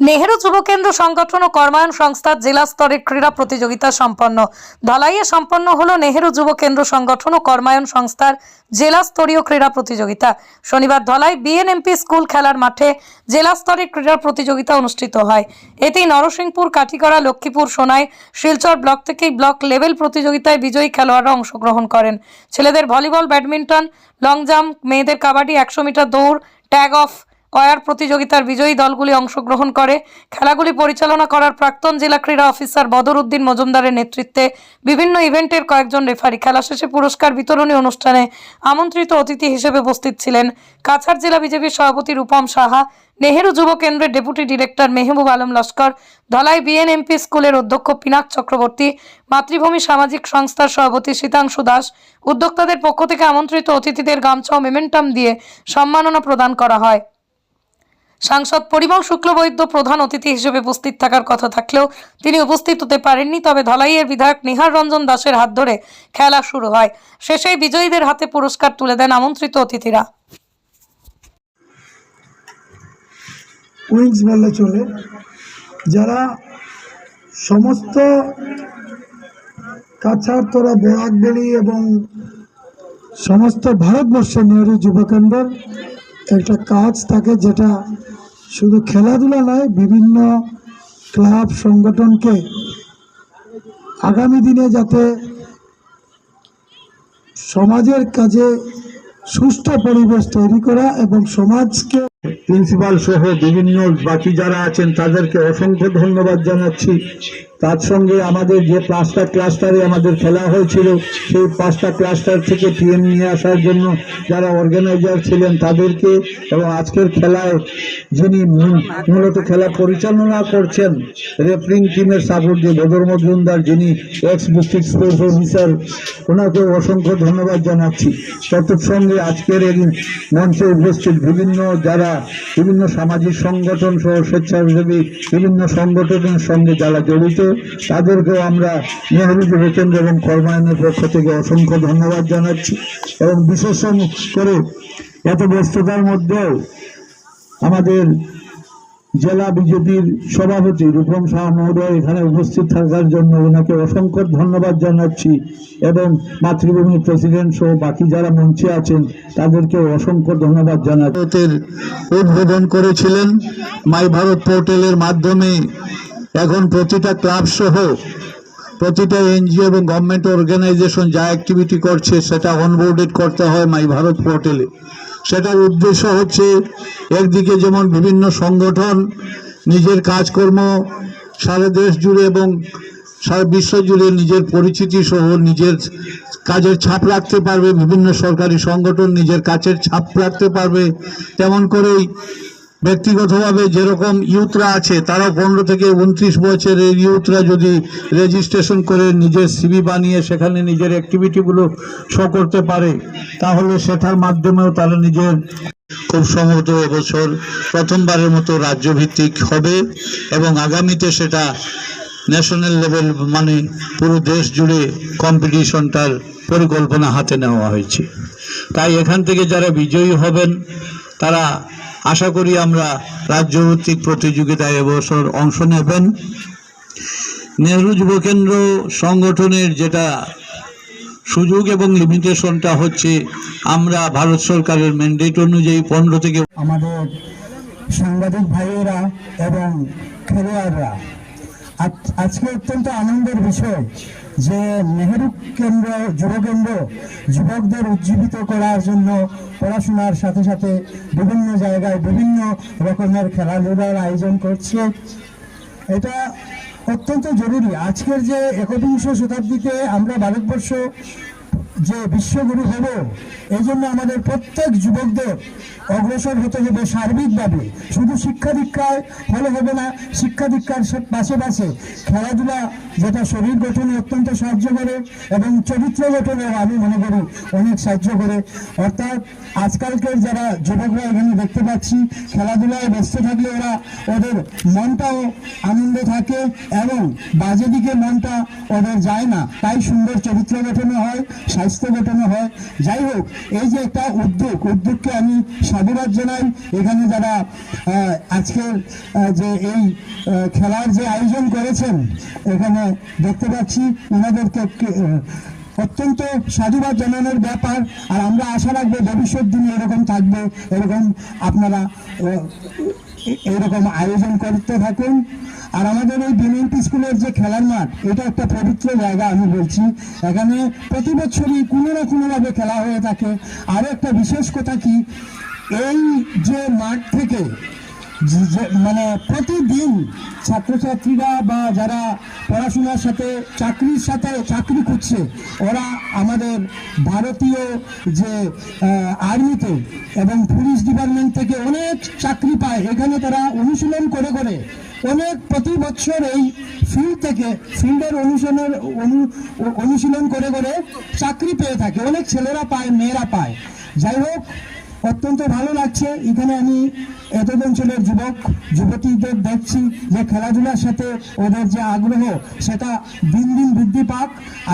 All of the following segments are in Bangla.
নেহেরু যুব কেন্দ্র সংগঠন ও কর্মায়ন সংস্থার জেলা স্তরের ক্রীড়া প্রতিযোগিতা সম্পন্ন। ধলাইয়ে সম্পন্ন হলো নেহেরু যুব কেন্দ্র সংগঠন ও কর্মায়ন সংস্থার জেলা স্তরীয় ক্রীড়া প্রতিযোগিতা। শনিবার ধলাই বিএনএমপি স্কুল খেলার মাঠে জেলা স্তরের ক্রীড়া প্রতিযোগিতা অনুষ্ঠিত হয়। এতেই নরসিংপুর, কাঠিগড়া, লক্ষ্মীপুর, সোনাই, শিলচর ব্লক থেকেই ব্লক লেভেল প্রতিযোগিতায় বিজয়ী খেলোয়াড়রা অংশগ্রহণ করেন। ছেলেদের ভলিবল, ব্যাডমিন্টন, লং জাম্প, মেয়েদের কাবাডি, একশো মিটার দৌড়, ট্যাগ অফ ওয়ার প্রতিযোগিতার বিজয়ী দলগুলি অংশগ্রহণ করে। খেলাগুলি পরিচালনা করার প্রাক্তন জেলা ক্রীড়া অফিসার বদর উদ্দিন মজুমদারের নেতৃত্বে বিভিন্ন ইভেন্টের কয়েকজন রেফারি খেলা শেষে পুরস্কার বিতরণী অনুষ্ঠানে আমন্ত্রিত অতিথি হিসেবে উপস্থিত ছিলেন কাছাড় জেলা বিজেপির সভাপতি রূপম সাহা, নেহেরু যুব কেন্দ্রের deputy director Mehboob Alam Laskar, Dhalai BNMP স্কুলের অধ্যক্ষ পিনাক চক্রবর্তী, মাতৃভূমি সামাজিক সংস্থার সভাপতি শীতাংশু দাস, উদ্যোক্তাদের পক্ষ থেকে আমন্ত্রিত অতিথিদের গামছা ও মেমেন্টাম দিয়ে সম্মাননা প্রদান করা হয়। সাংসদ পরিমল শুক্লবৈদ্য প্রধান অতিথি হিসেবে উপস্থিত থাকার কথা থাকলেও তিনি উপস্থিত হতে পারেননি, তবে ধলাইয়ের বিধায়ক নিহার রঞ্জন দাসের হাত ধরে খেলা শুরু হয়। শেষেই বিজয়ীদের হাতে পুরস্কার তুলে দেন আমন্ত্রিত অতিথিরা। উইংস বললে চলে, যারা সমস্ত কাছাড় তোরা বরাকবেলি এবং সমস্ত ভারতবর্ষের নেহরু যুবকেন্দ্রের একটা কাজ থাকে যেটা শুধু খেলাধুলা নয়, বিভিন্ন ক্লাব সংগঠনকে আগামী দিনে যাতে সমাজের কাজে সুষ্ঠু পরিবেশ তৈরি করা এবং সমাজকে প্রিন্সিপাল সহ বিভিন্ন বাকি যারা আছেন, তাদেরকে অসংখ্য ধন্যবাদ জানাচ্ছি। তার সঙ্গে আমাদের যে পাঁচটা ক্লাস্টারে আমাদের খেলা হয়েছিল, সেই পাঁচটা ক্লাস্টার থেকে টিএম নিয়ে আসার জন্য যারা অর্গানাইজার ছিলেন তাদেরকে এবং আজকের খেলায় যিনি মূলত খেলা পরিচালনা করছেন রেফারিং টিমের সাপোর্ট দিয়ে বদর মজুমদার, যিনি এক্স ডিস্ট্রিক্ট স্পোর্টস অফিসার ওনাকে অসংখ্য ধন্যবাদ জানাচ্ছি। তৎসঙ্গে আজকের এই মঞ্চে উপস্থিত বিভিন্ন যারা, বিভিন্ন সামাজিক সংগঠন সহ স্বেচ্ছাসেবী, বিভিন্ন সংগঠনের সঙ্গে যারা জড়িত তাদেরকেও আমরা নেহরু যুব কেন্দ্র এবং কর্মায়নের পক্ষ থেকে অসংখ্য ধন্যবাদ জানাচ্ছি। এবং বিশেষ করে এত ব্যস্ততার মধ্যেও আমাদের জেলা বিজেপির সভাপতি রূপম শাহ মহোদয় এখানে উপস্থিত থাকার জন্য ওনাকে অসংখ্য ধন্যবাদ জানাচ্ছি এবং মাতৃভূমির প্রেসিডেন্ট সহ বাকি যারা মঞ্চে আছেন তাদেরকে অসংখ্য ধন্যবাদ জানাচ্ছি। উদ্বোধন করেছিলেন মাই ভারত পোর্টালের মাধ্যমে এখন প্রতিটা ক্লাব সহ প্রতিটা এনজিও এবং গভর্নমেন্ট অর্গানাইজেশন যা অ্যাক্টিভিটি করছে, সেটা অনবোর্ডেড করতে হয় মাই ভারত পোর্টালে সেটার উদ্দেশ্য হচ্ছে, একদিকে যেমন বিভিন্ন সংগঠন, নিজের কাজকর্ম, সারা দেশ জুড়ে এবং সারা বিশ্ব জুড়ে নিজের পরিচিতি সহ নিজের কাজের ছাপ রাখতে পারবে, বিভিন্ন সরকারি সংগঠন নিজের কাজের ছাপ রাখতে পারবে। তেমন করেই ব্যক্তিগতভাবে যেরকম ইউথরা আছে, তারা পনেরো থেকে উনত্রিশ বছরের ইউথরা যদি রেজিস্ট্রেশন করে নিজের সিবি বানিয়ে সেখানে নিজের অ্যাক্টিভিটিগুলো শো করতে পারে, তাহলে সেটার মাধ্যমেও তারা নিজের খুব সম্ভবত এবছর প্রথমবারের মতো রাজ্যভিত্তিক হবে এবং আগামীতে সেটা ন্যাশনাল লেভেল মানে পুরো দেশ জুড়ে কম্পিটিশনটার পরিকল্পনা হাতে নেওয়া হয়েছে। তাই এখান থেকে যারা বিজয়ী হবেন, তারা আশা করি আমরা রাজ্যভিত্তিক প্রতিযোগিতায় এবছর অংশ নেবেন। নেহরু যুব কেন্দ্র সংগঠনের যেটা সুযোগ এবং লিমিটেশনটা হচ্ছে, আমরা ভারত সরকারের ম্যান্ডেট অনুযায়ী পনেরো থেকে আমাদের সাংবাদিক ভাইয়েরা এবং খেলোয়াড়রা আজকে অত্যন্ত আনন্দের বিষয় যে নেহেরু কেন্দ্র, যুব কেন্দ্র যুবকদের উজ্জীবিত করার জন্য পড়াশোনার সাথে সাথে বিভিন্ন জায়গায় বিভিন্ন রকমের খেলাধুলার আয়োজন করছে। এটা অত্যন্ত জরুরি। আজকের যে একবিংশ শতাব্দীতে আমরা ভারতবর্ষ যে বিশ্বগুরু হব এই জন্য আমাদের প্রত্যেক যুবকদের অগ্রসর হতে হবে সার্বিকভাবে। শুধু শিক্ষা দীক্ষায় ফলে হবে না শিক্ষা দীক্ষার পাশে পাশে খেলাধুলা যেটা শরীর গঠনে অত্যন্ত সাহায্য করে এবং চরিত্র গঠনেও আমি মনে করি অনেক সাহায্য করে। অর্থাৎ আজকালকার যারা যুবকরা এখানে দেখতে পাচ্ছি, খেলাধুলায় ব্যস্ত থাকলে ওরা ওদের মনটাও আনন্দে থাকে এবং বাজে দিকে মনটা ওদের যায় না। তাই সুন্দর চরিত্র গঠনে হয়, স্বাস্থ্য গঠনে হয়। যাই হোক, এই যে একটা উদ্যোগ, উদ্যোগকে আমি সাধুবাদ জানাই। এখানে যারা আজকের যে এই খেলার যে আয়োজন করেছেন, এখানে দেখতে পাচ্ছি ওনাদেরকে অত্যন্ত সাধুবাদ জানানোর ব্যাপার। আর আমরা আশা রাখব ভবিষ্যৎ দিনে এরকম থাকবে, এরকম আপনারা এরকম আয়োজন করতে থাকুন। আর আমাদের এই বিএনপি স্কুলের যে খেলার মাঠ, এটা একটা পবিত্র জায়গা আমি বলছি। এখানে প্রতি বছরই কোনো না কোনোভাবে খেলা হয়ে থাকে। আরও একটা বিশেষ কথা কি, এই যে মাঠ থেকে মানে প্রতিদিন ছাত্রছাত্রীরা বা যারা পড়াশোনার সাথে, চাকরির সাথে চাকরি করছে ওরা আমাদের ভারতীয় যে আর্মিতে এবং পুলিশ ডিপার্টমেন্ট থেকে অনেক চাকরি পায়। এখানে তারা অনুশীলন করে করে অনেক প্রতি বছর এই ফিল্ড থেকে ফিল্ডের অনুশীলনের অনু- অনুশীলন করে করে চাকরি পেয়ে থাকে। অনেক ছেলেরা পায়, মেয়েরা পায়। যাই হোক অত্যন্ত ভালো লাগছে। এখানে আমি এতদ অঞ্চলের যুবক, যুবতীদের দেখছি যে খেলাধুলার সাথে ওদের যে আগ্রহ, সেটা দিন দিন বৃদ্ধি পাক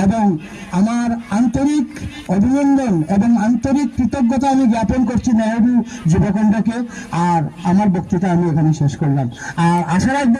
এবং আমার আন্তরিক অভিনন্দন এবং আন্তরিক কৃতজ্ঞতা আমি জ্ঞাপন করছি নেহেরু যুবকেন্দ্রকে। আর আমার বক্তৃতা আমি এখানে শেষ করলাম। আর আশা রাখব